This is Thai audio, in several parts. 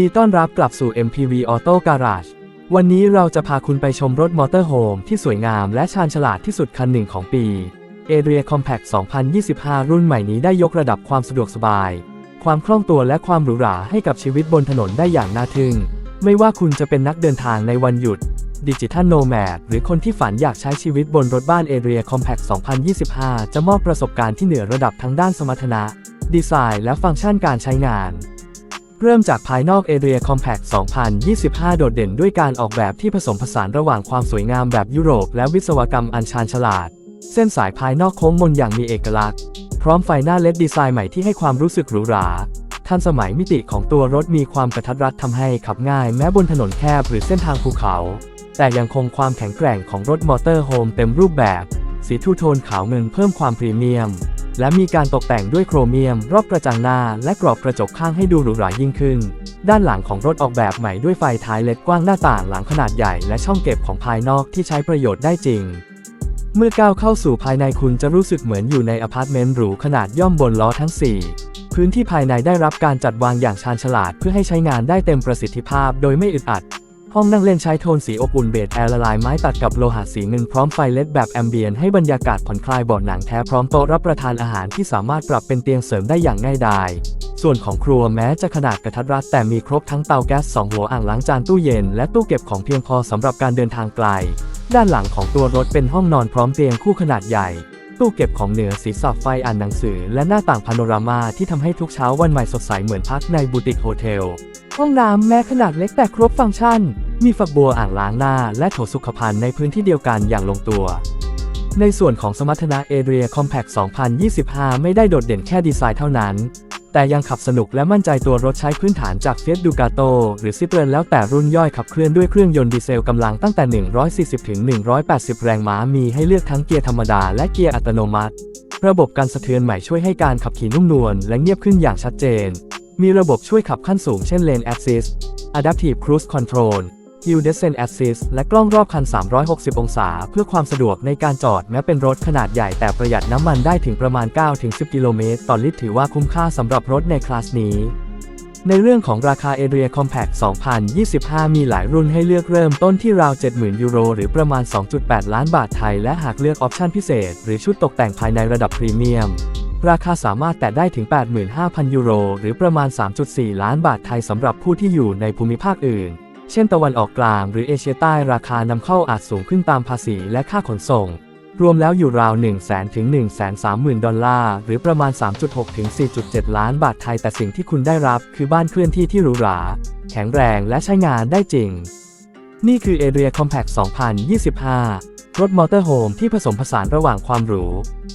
ดีต้อนรับกลับสู่ MPV Auto Garage วันนี้เราจะพาคุณไปชมรถมอเตอร์โฮมที่สวยงามและชาญฉลาดที่สุดคันหนึ่งของปี a r i a Compact 2025 รุ่นใหม่นี้ได้ยกระดับความสะดวกสบาย ความคล่องตัวและความหรูหราให้กับชีวิตบนถนนได้อย่างน่าทึ่ง ไม่ว่าคุณจะเป็นนักเดินทางในวันหยุดดิจิทัลโนแมดหรือคนที่ฝันอยากใช้ชีวิตบนรถบ้าน a r i a Compact 2025 จะมอบประสบการณ์ที่เหนือระดับทั้งด้านสมรรถนะ ดีไซน์และฟังก์ชันการใช้งาน เริ่มจากภายนอก Area Compact 2025 โดดเด่นด้วยการออกแบบที่ผสมผสานระหว่างความสวยงามแบบยุโรป และวิศวกรรมอันชาญฉลาด เส้นสายภายนอกโค้งมนอย่างมีเอกลักษณ์ พร้อมไฟหน้าเลดดีไซน์ใหม่ที่ให้ความรู้สึกหรูหรา ทันสมัยมิติของตัวรถมีความกระทัดรัดทำให้ขับง่าย แม้บนถนนแคบหรือเส้นทางภูเขา แต่ยังคงความแข็งแกร่งของรถมอเตอร์โฮมเต็มรูปแบบ สีทูโทนขาวเงินเพิ่มความพรีเมียม และมีการตกแต่งด้วยโครเมียม รอบกระจังหน้า และกรอบกระจกข้างให้ดูหรูหรายิ่งขึ้น ด้านหลังของรถออกแบบใหม่ด้วยไฟท้ายเล็ดกว้างหน้าต่างหลังขนาดใหญ่และช่องเก็บของภายนอกที่ใช้ประโยชน์ได้จริง เมื่อก้าวเข้าสู่ภายในคุณจะรู้สึกเหมือนอยู่ในอพาร์ตเมนต์หรูขนาดย่อมบนล้อทั้ง 4 พื้นที่ภายในได้รับการจัดวางอย่างชาญฉลาดเพื่อให้ใช้งานได้เต็มประสิทธิภาพโดยไม่อึดอัด ห้องนั่งเล่นใช้โทนสีอบอุ่นเบจแอร์ละลายไม้ตัดกับโลหะสีเงินพร้อมไฟเลดแบบแอมเบียนให้บรรยากาศผ่อนคลายบาะหนังแท้พร้อมโต๊ะรับประทานอาหารที่สามารถปรับเป็นเตียงเสริมได้อย่างง่ายดายส่วนของครัวแม้จะขนาดกระทัดรัดแต่มีครบทั้งเตาแก๊ส 2 หัวอ่างล้างจานตู้เย็น และตู้เก็บของเพียงพอสำหรับการเดินทางไกล ด้านหลังของตัวรถเป็นห้องนอนพร้อมเตียงคู่ขนาดใหญ่ ตู้เก็บของเหนือศีรษะไฟอ่านหนังสือ และหน้าต่างพาโนรามาที่ทำให้ทุกเช้าวันใหม่สดใสเหมือนพักในบูติกโฮเทล ห้องน้ำแม้ขนาดเล็กแต่ครบฟังก์ชัน มีฝักบัวอ่างล้างหน้าและโถสุขภัณฑ์ในพื้นที่เดียวกันอย่างลงตัว ในส่วนของสมรรถนะ Area Compact 2025 ไม่ได้โดดเด่นแค่ดีไซน์เท่านั้น แต่ยังขับสนุกและมั่นใจตัวรถใช้พื้นฐานจาก Fiat Ducato หรือ Citroen แล้วแต่รุ่นย่อยขับเคลื่อนด้วยเครื่องยนต์ดีเซลกำลังตั้งแต่ 140ถึง180 แรงม้ามีให้เลือกทั้งเกียร์ธรรมดาและเกียร์อัตโนมัติ ระบบการสะเทือนใหม่ช่วยให้การขับขี่นุ่มนวลและเงียบขึ้นอย่างชัดเจน มีระบบช่วยขับขั้นสูงเช่น Lane Assist Adaptive Cruise Control Hill Descent Assist และกล้องรอบคัน 360 องศา เพื่อความสะดวกในการจอดแม้เป็นรถขนาดใหญ่แต่ประหยัดน้ำมันได้ถึงประมาณ 9-10 กิโลเมตรต่อลิตรถือว่าคุ้มค่าสำหรับรถในคลาสนี้ ในเรื่องของราคา Area Compact 2025 มีหลายรุ่นให้เลือกเริ่มต้นที่ราว 70,000 ยูโร หรือประมาณ 2.8 ล้านบาทไทย และหากเลือกออปชั่นพิเศษ หรือชุดตกแต่งภายในระดับพรีเมียม ราคาสามารถแตะได้ถึง 85,000 ยูโร หรือประมาณ 3.4 ล้านบาทไทยสำหรับผู้ที่อยู่ในภูมิภาคอื่น เช่นตะวันออกกลางหรือเอเชียใต้ราคานำเข้าอาจสูงขึ้นตามภาษีและค่าขนส่ง รวมแล้วอยู่ราว1 0 0 0 0 0ถึง130,000 ดอลลาร์ หรือประมาณ 3.6 ถึง 4.7 ล้านบาทไทยแต่สิ่งที่คุณได้รับคือบ้านเคลื่อนที่ที่หรูหรา แข็งแรงและใช้งานได้จริง นี่คือ Area Compact 2025 รถมอเตอร์โฮมที่ผสมผสานระหว่างความหรู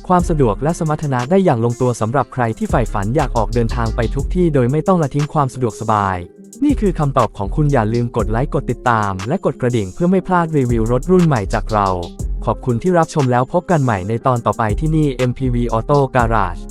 ความสะดวกและสมรรถนะได้อย่างลงตัวสำหรับใครที่ใฝ่ฝันอยากออกเดินทางไปทุกที่โดยไม่ต้องละทิ้งความสะดวกสบาย นี่คือคำตอบของคุณอย่าลืมกดไลค์กดติดตาม และกดกระดิ่งเพื่อไม่พลาดรีวิวรถรุ่นใหม่จากเรา ขอบคุณที่รับชมแล้วพบกันใหม่ในตอนต่อไปที่นี่ MPV Auto Garage